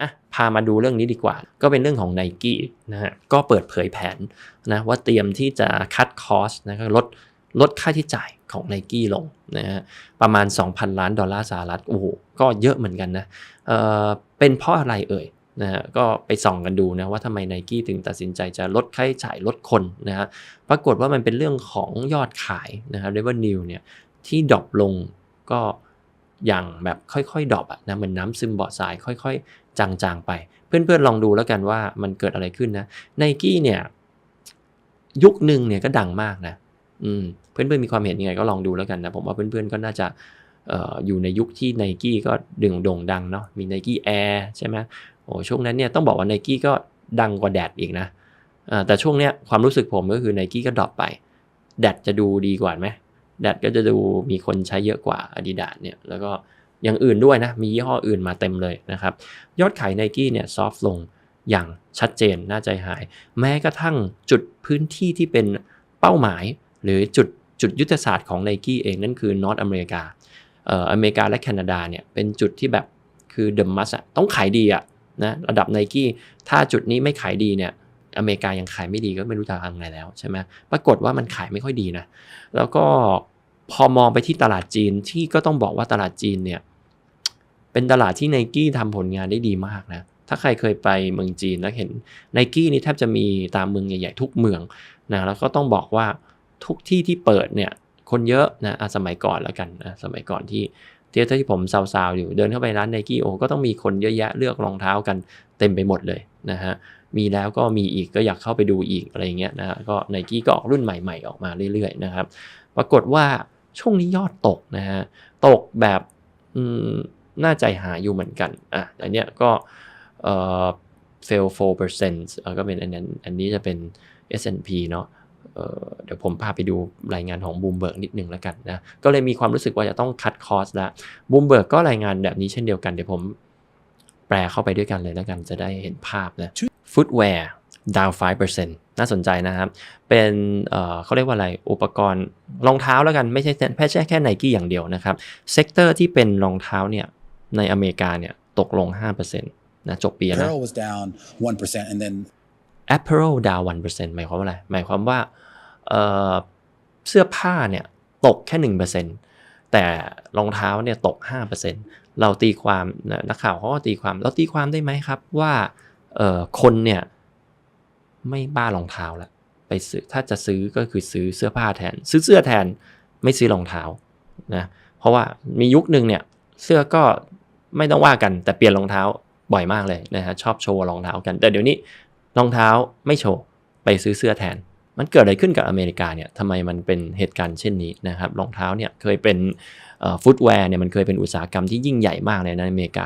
อะพามาดูเรื่องนี้ดีกว่า ก็เป็นเรื่องของไนกี้นะฮะก็เปิดเผยแผนนะว่าเตรียมที่จะคัดคอสนะก็ลดลดค่าใช้จ่ายของไนกี้ลงนะฮะประมาณ 2,000 ล้านดอลลาร์สหรัฐโอ้โหก็เยอะเหมือนกันนะเออเป็นเพราะอะไรเอ่ยนะฮะก็ไปส่องกันดูนะว่าทำไมไนกี้ถึงตัดสินใจจะลดค่าใช้จ่ายลดคนนะฮะปรากฏว่ามันเป็นเรื่องของยอดขายนะฮะ revenue เนี่ยที่ดรอปลงก็อย่างแบบค่อยๆดรอปอะนะเหมือนน้ำซึมเบาะทรายค่อยๆ จางๆไป เพื่อนๆลองดูแล้วกันว่ามันเกิดอะไรขึ้นนะไนกี้เนี่ย ยุคหนึ่งเนี่ยก็ดังมากนะอืมเพื่อนๆมีความเห็นยังไงก็ลองดูแล้วกันนะผมว่าเพื่อนๆก็น่าจะอยู่ในยุคที่ไนกี้ก็ดึงโด่งดังเนาะมีไนกี้แอร์ใช่ไหมโอ้ช่วงนั้นเนี่ยต้องบอกว่าไนกี้ก็ดังกว่าแดดอีกนะแต่ช่วงเนี้ยความรู้สึกผมก็คือไนกี้ก็ดรอปไปแดดจะดูดีกว่าไหมแดดก็จะดูมีคนใช้เยอะกว่า Adidas เนี่ยแล้วก็ อย่างอื่นด้วยนะ มียี่ห้ออื่นมาเต็มเลยนะครับ ยอดขายไนกี้เนี่ยซอฟลงอย่างชัดเจนน่าใจหาย แม้กระทั่งจุดพื้นที่ที่เป็นเป้าหมาย หรือจุดจุดยุทธศาสตร์ของไนกี้เองนั่นคือนอตอเมริกาเอ่ออเมริกาและแคนาดาเนี่ยเป็นจุดที่แบบคือเดอะมัสอะต้องขายดีอะนะระดับไนกี้ถ้าจุดนี้ไม่ขายดีเนี่ยอเมริกายังขายไม่ดีก็ไม่รู้จะทำไงแล้วใช่ไหมปรากฏว่ามันขายไม่ค่อยดีนะ แล้วก็พอมองไปที่ตลาดจีนที่ก็ต้องบอกว่าตลาดจีนเนี่ย เป็นตลาดที่ไนกี้ทำผลงานได้ดีมากนะ ถ้าใครเคยไปเมืองจีนแล้วเห็นไนกี้นี่แทบจะมีตามเมืองใหญ่ๆ ทุกเมืองนะแล้วก็ต้องบอกว่าทุกที่ที่เปิดเนี่ยคนเยอะนะสมัยก่อนแล้วกันนะสมัยก่อนที่เที่ยวที่ผมซาวๆอยู่เดินเข้าไปร้านไนกี้โอก็ต้องมีคนเยอะแยะเลือกรองเท้ากันเต็มไปหมดเลยนะฮะมีแล้วก็มีอีกก็อยากเข้าไปดูอีกอะไรเงี้ยนะฮะก็ไนกี้ก็ออกรุ่นใหม่ๆออกมาเรื่อยๆนะครับ ปรากฏว่าช่วงนี้ยอดตกนะฮะตกแบบอืม น่าใจหายอยู่เหมือนกันอะอันเนี้ยก็เอ่อ fail 4%เออก็เป็นอันนั้นอันนี้จะเป็น S&P เนาะเเดี๋ยวผมพาไปดูรายงานของบูมเบิร์กนิดนึงแล้วกันนะ ก็เลยมีความรู้สึกว่าจะต้องคัดคอสล้วบูมเบิร์กก็รายงานแบบนี้เช่นเดียวกัน เดี๋ยวผมแปลเข้าไปด้วยกันเลยแล้วกันจะได้เห็นภาพนะฟุตแวร์ดาว5%น่าสนใจนะครับ เป็นเเขาเรียกว่าอะไร อุปกรณ์รองเท้าแล้วกัน ไม่ใช่ไม่ใช่แค่ไนกี้อย่างเดียวนะครับ เซกเตอร์ที่เป็นรองเท้าเนี่ย ในอเมริกาเนี่ยตกลง 5%นะจบปีนะ Apparel was down 1%, and then Apparel ดาว1%หมายความว่าอะไร หมายความว่าเอ่อเสื้อผ้าเนี่ยตกแค่ 1%แต่รองเท้าเนี่ยตก 5%เราตีความนะนักข่าวเขาก็ตีความ เราตีความได้ไหมครับว่าเอ่อคนเนี่ยไม่บ้ารองเท้าแล้วไปซื้อถ้าจะซื้อก็คือซื้อเสื้อผ้าแทน ซื้อเสื้อแทนไม่ซื้อรองเท้านะเพราะว่ามียุคหนึ่งเนี่ยเสื้อก็ ไม่ต้องว่ากันแต่เปลี่ยนรองเท้าบ่อยมากเลยนะฮะชอบโชว์รองเท้ากัน แต่เดี๋ยวนี้รองเท้าไม่โชว์ไปซื้อเสื้อแทน มันเกิดอะไรขึ้นกับอเมริกาเนี่ยทำไมมันเป็นเหตุการณ์เช่นนี้นะครับรองเท้าเนี่ยเคยเป็นฟุตแวร์เนี่ยมันเคยเป็นอุตสาหกรรมที่ยิ่งใหญ่มากเลยในอเมริกา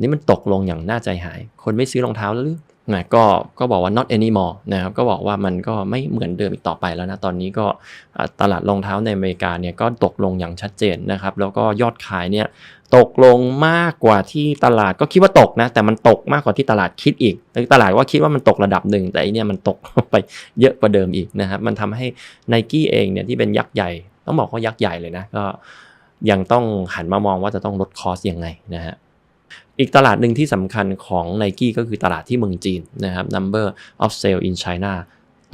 นี่มันตกลงอย่างน่าใจหาย คนไม่ซื้อรองเท้าแล้วหรือ นะก็ก็บอกว่า not anymore นะครับก็บอกว่ามันก็ไม่เหมือนเดิมอีกต่อไปแล้วนะตอนนี้ก็ตลาดรองเท้าในอเมริกาเนี่ยก็ตกลงอย่างชัดเจนนะครับแล้วก็ยอดขายเนี่ยตกลงมากกว่าที่ตลาดก็คิดว่าตกนะแต่มันตกมากกว่าที่ตลาดคิดอีกตลาดว่าคิดว่ามันตกระดับหนึ่งแต่อันนี่ยมันตกไปเยอะกว่าเดิมอีกนะครับมันทำให้ไนกี้เองเนี่ยที่เป็นยักษ์ใหญ่ ต้องบอกว่ายักษ์ใหญ่เลยนะก็ยังต้องหันมามองว่าจะต้องลดคอสยังไงนะฮะ อีกตลาดหนึ่งที่สำคัญของ n i กี้ก็คือตลาดที่เมืองจีนนะครับ number of sale in China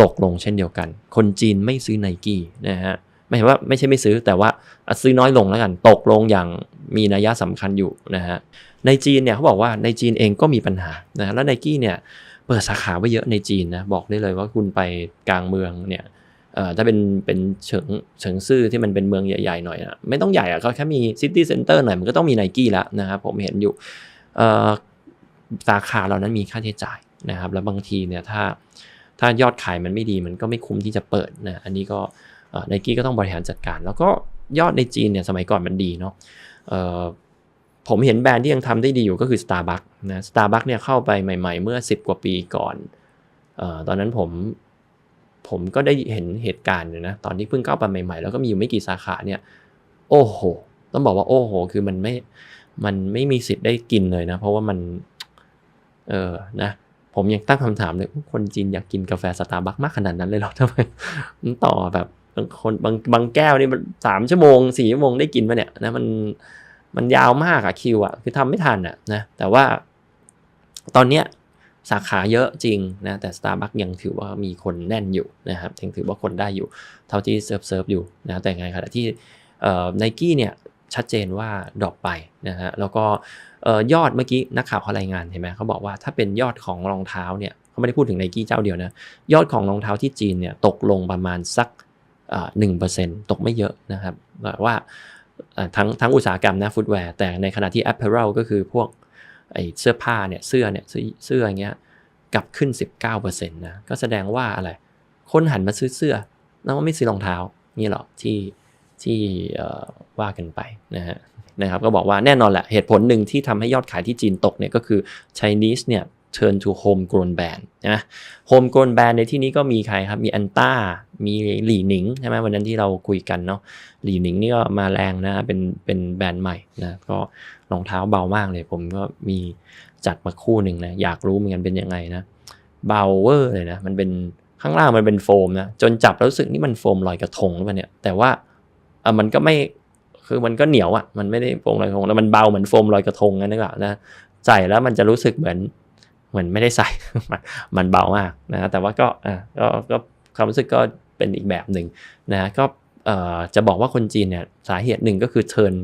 ตกลงเช่นเดียวกัน คนจีนไม่ซื้อ n i กี้นะฮะไม่ใช่ว่าไม่ใช่ไม่ซื้อแต่ว่าซื้อน้อยลงแล้วกัน ตกลงอย่างมีนัยสำคัญอยู่นะฮะในจีนเนี่ยเขาบอกว่าในจีนเองก็มีปัญหานะแล้ว n i กี้เนี่ยเปิดสาขาไว้เยอะในจีนนะบอกได้เลยว่าคุณไปกลางเมืองเนี่ยเอ่อถ้าเป็นเป็นเฉิงเฉิงซื่อที่มันเป็นเมืองใหญ่ๆหน่อยนะไม่ต้องใหญ่อะก็แค่มีซิตี้เซ็นเตอร์หน่อยมันก็ต้องมี n i กี้แล้วนะครับผมเห็นอยู่ สาขาเหล่านั้นมีค่าใช้จ่ายนะครับ แล้วบางทีเนี่ยถ้าถ้ายอดขายมันไม่ดีมันก็ไม่คุ้มที่จะเปิดนะอันนี้ก็ไนกี้ก็ต้องบริหารจัดการ แล้วก็ยอดในจีนเนี่ยสมัยก่อนมันดีเนาะผมเห็นแบรนด์ที่ยังทำได้ดีอยู่ก็คือ Starbucks นะ Starbucks เนี่ยเข้าไปใหม่ๆ เมื่อ 10 กว่าปีก่อนออตอนนั้นผมผมก็ได้เห็นเหตุการณ์อยู่นะ ตอนที่เพิ่งเข้าไปใหม่ๆ แล้วก็มีอยู่ไม่กี่สาขาเนี่ย โอ้โห ต้องบอกว่าโอ้โห คือมันไม่ มันไม่มีสิทธิ์ได้กินเลยนะ เพราะว่ามัน เออนะ ผมยังตั้งคำถามเลย คนจีนอยากกินกาแฟสตาร์บัคมากขนาดนั้นเลยหรอทำไมมันต่อแบบบางคนบางบางแก้วนี่มันสามชั่วโมงสี่ชั่วโมงได้กินมาเนี่ยนะมันมันยาวมากอะคิวอะคือทำไม่ทันอะนะแต่ว่า ตอนเนี้ยสาขาเยอะจริงนะแต่ Starbucks ยังถือว่ามีคนแน่นอยู่นะครับยังถือว่าคนได้อยู่ เท่าที่เซิร์ฟเซิร์ฟอยู่นะแต่ไงขณะที่ไนกี้เนี่ย ชัดเจนว่าดรอปไปนะฮะแล้วก็ยอดเมื่อกี้นักข่าวเขารายงานเห็นไหมเขาบอกว่าถ้าเป็นยอดของรองเท้าเนี่ยเขาไม่ได้พูดถึงไนกี้เจ้าเดียวนะยอดของรองเท้าที่จีนเนี่ยตกลงประมาณสักหนึ่งเปอร์เซ็นต์ตกไม่เยอะนะครับว่าทั้งทั้งอุตสาหกรรมนะฟุตแวร์แต่ในขณะที่ apparel ก็คือพวกไอเสื้อผ้าเนี่ยเสื้อเนี่ยเสื้อเสื้ออย่างเงี้ยกลับขึ้น 19%นะก็แสดงว่าอะไร คนหันมาซื้อเสื้อแล้วไม่ซื้อรองเท้านี่หรอที่ ที่ว่ากันไปนะฮะนะครับก็บอกว่าแน่นอนแหละเหตุผลหนึ่งที่ทำให้ยอดขายที่จีนตกเนี่ยก็คือ Chinese เนี่ย turn to home grown brand นะ home grown brand ในที่นี้ก็มีใครครับ มีอันต้า มีหลี่หนิงใช่ไหมวันนั้นที่เราคุยกันเนาะ หลี่หนิงนี่ก็มาแรงนะ เป็น เป็นแบรนด์ใหม่นะ ก็รองเท้าเบามากเลย ผมก็มีจัดมาคู่หนึ่งนะ อยากรู้เหมือนกันเป็นยังไงนะ เบาเวอร์เลยนะ มันเป็นข้างล่างมันเป็นโฟมนะ จนจับแล้วรู้สึกนี่มันโฟมลอยกระทงหรือเปล่าเนี่ย แต่ว่า ออมันก็ไม่คือมันก็เหนียวอะมันไม่ได้โฟมลอยกระทงแล้วมันเบาเหมือนโฟมลอยกระทงนั่นแหละนะใส่แล้วมันจะรู้สึกเหมือนเหมือนไม่ได้ใส่ มันเบามากนะแต่ว่าก็อะก็ก็ความรู้สึกก็เป็นอีกแบบหนึ่งนะก็เอ่อจะบอกว่าคนจีนเนี่ยสาเหตุหนึ่งก็คือเทิร์น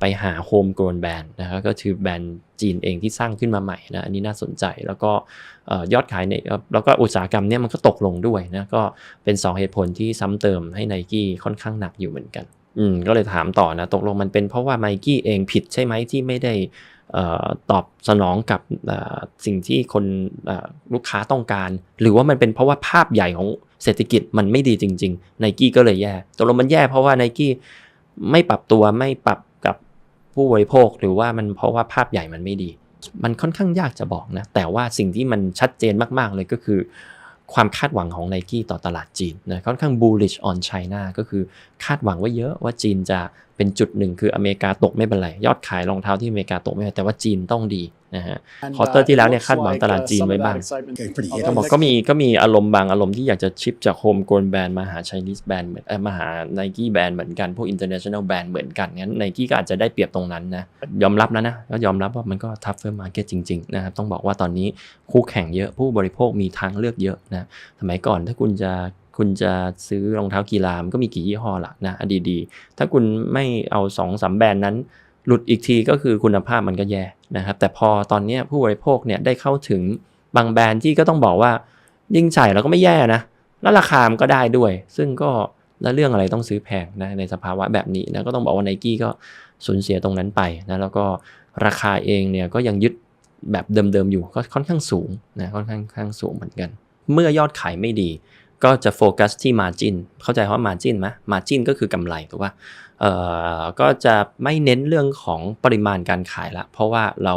ไปหาโฮมโกลนแบรนด์นะครับก็คือแบรนด์จีนเองที่สร้างขึ้นมาใหม่นะอันนี้น่าสนใจแล้วก็ยอดขายในเอ่อแล้วก็อุตสาหกรรมเนี่ยมันก็ตกลงด้วยนะก็เป็น 2 เหตุผลที่ซ้ำเติมให้ไนกี้ค่อนข้างหนักอยู่เหมือนกัน อืมก็เลยถามต่อนะตกลงมันเป็นเพราะว่าไนกี้เองผิดใช่ไหมที่ไม่ได้อ่อตอบสนองกับสิ่งที่คนลูกค้าต้องการ หรือว่ามันเป็นเพราะว่าภาพใหญ่ของเศรษฐกิจมันไม่ดีจริงๆไนกี้ก็เลยแย่ตกลงมันแย่เพราะว่าไนกี้ไม่ปรับตัวไม่ปรับกับผู้บริโภค หรือว่ามันเพราะว่าภาพใหญ่มันไม่ดี มันค่อนข้างยากจะบอกนะแต่ว่าสิ่งที่มันชัดเจนมากๆเลยก็คือ ความคาดหวังของ n i กี้ต่อตลาดจีนนะค่อนข้าง bullish on China ก็คือคาดหวังไว้เยอะว่าจีนจะเป็นจุดหนึ่งคืออเมริกาตกไม่เป็นไร ยอดขายรองเท้าที่อเมริกาตกไม่เป็นไรแต่ว่าจีนต้องดี นะฮะ And, ควอเตอร์ uh, ที่ it แล้วเนี่ย looks คาดหวัง like, ตลาด uh, จีน some ไว้ of that บ้าง excitement- Okay, pretty Okay. ก็บอกก็มีก็มีอารมณ์บางอารมณ์ที่อยากจะชิปจากโฮมโกลแบรนด์มาหา Chinese แบรนด์เหมือนเอ่อมาหา n i กี้แบรนด์เหมือนกัน พวก international แบรนด์เหมือนกันงั้น n i กี้ก็อาจจะได้เปรียบตรงนั้นนะ ยอมรับแล้วนะ ก็ยอมรับว่ามันก็ tougher market จริงๆนะครับต้องบอกว่าตอนนี้คู่แข่งเยอะผู้บริโภคมีทางเลือกเยอะนะสมัยก่อนถ้าคุณจะคุณจะซื้อรองเท้ากีฬามันก็มีกี่ยี่ห้อละนะดีดีๆถ้าคุณไม่เอา2อสามแบรนด์นั้น หลุดอีกทีก็คือคุณภาพมันก็แย่ นะครับแต่พอตอนนี้ผู้บริโภคเนี่ยได้เข้าถึงบางแบรนด์ที่ก็ต้องบอกว่า ยิ่งใส่แล้วก็ไม่แย่นะ แล้วราคามันก็ได้ด้วย ซึ่งก็แล้วเรื่องอะไรต้องซื้อแพงนะในสภาวะแบบนี้นะก็ต้องบอกว่าไนกี้ก็สูญเสียตรงนั้นไปนะแล้วก็ราคาเองเนี่ยก็ยังยึดแบบเดิมๆอยู่ก็ค่อนข้างสูงนะค่อนข้างข้างสูงเหมือนกัน เมื่อยอดขายไม่ดี ก็จะโฟกัสที่ Margin เข้าใจว่า Margin ไหม Margin ก็คือกำไรถูกป่ะเอ่อก็จะไม่เน้นเรื่องของปริมาณการขายละ เพราะว่าเรา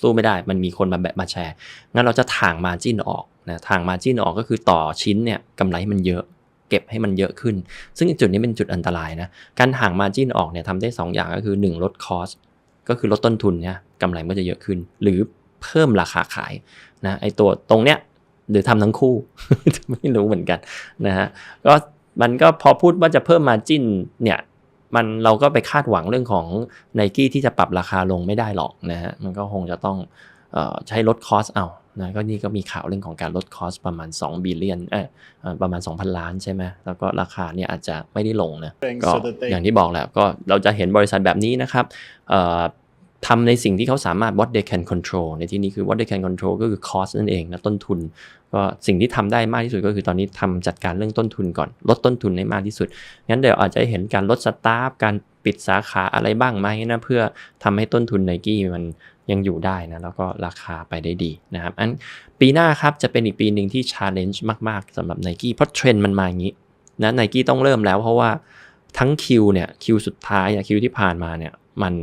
สู้ไม่ได้มันมีคนมาแบบมาแชร์ งั้นเราจะถ่าง Margin ออกนะถ่าง Margin ออกก็คือต่อชิ้นเนี่ยกำไรให้มันเยอะเก็บให้มันเยอะขึ้น ซึ่งจุดนี้เป็นจุดอันตรายนะ การห่าง Margin ออกเนี่ยทำได้ 2 อย่างก็คือ 1 ลดคอสก็คือลดต้นทุนเนี่ยกำไรมันก็จะเยอะขึ้น หรือเพิ่มราคาขายนะไอตัวตรงเนี้ย หรือทำทั้งคู่ ไม่รู้เหมือนกันนะฮะก็มันก็พอพูดว่าจะเพิ่ม Margin เนี่ยมันเราก็ไปคาดหวังเรื่องของ n i กี้ที่จะปรับราคาลงไม่ได้หรอกนะฮะมันก็คงจะต้องเออใช้ลดคอสเอานะก็นี่ก็มีข่าวเรื่องของการลดคอสประมาณ2บิลเลียนเออเอ่อประมาณ 2,000 ล้านใช่ไหมแล้วก็ราคาเนี่ยอาจจะไม่ได้ลงนะ Things ก็ so that they อย่างที่บอกแหละก็เราจะเห็นบริษัทแบบนี้นะครับเอ่อ ทำในสิ่งที่เขาสามารถ what they can control ในที่นี้คือ what they can control ก็คือ cost นั่นเองนะต้นทุน ก็สิ่งที่ทำได้มากที่สุดก็คือตอนนี้ทำจัดการเรื่องต้นทุนก่อน ลดต้นทุนให้มากที่สุด งั้นเดี๋ยวอาจจะเห็นการลดสตาฟการปิดสาขาอะไรบ้างไหมนะเพื่อทำให้ต้นทุนไนกี้มันยังอยู่ได้นะแล้วก็ราคาไปได้ดีนะครับอันปีหน้าครับจะเป็นอีกปีหนึ่งที่ challenge มาก ๆสำหรับไนกี้เพราะเทรนด์มันมาอย่างนี้นะไนกี้ต้องเริ่มแล้วเพราะว่าทั้งคิวเนี่ยคิวสุดท้ายคิวที่ผ่านมาเนี่ยมัน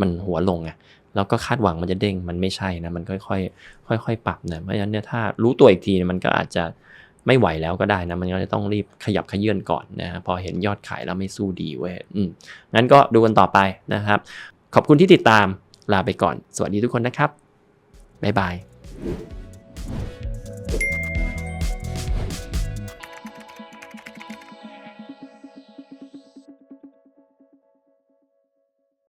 มันหัวลงไงแล้วก็คาดหวังมันจะเด้งมันไม่ใช่นะมันค่อยๆค่อยๆปรับเนี่ยเพราะฉะนั้นเนี่ยถ้ารู้ตัวอีกทีเนี่ยมันก็อาจจะไม่ไหวแล้วก็ได้นะมันก็จะต้องรีบขยับขยื่นก่อนนะฮะพอเห็นยอดขายแล้วไม่สู้ดีเว้ยอืมงั้นก็ดูกันต่อไปนะครับ ขอบคุณที่ติดตามลาไปก่อน สวัสดีทุกคนนะครับบ๊ายบาย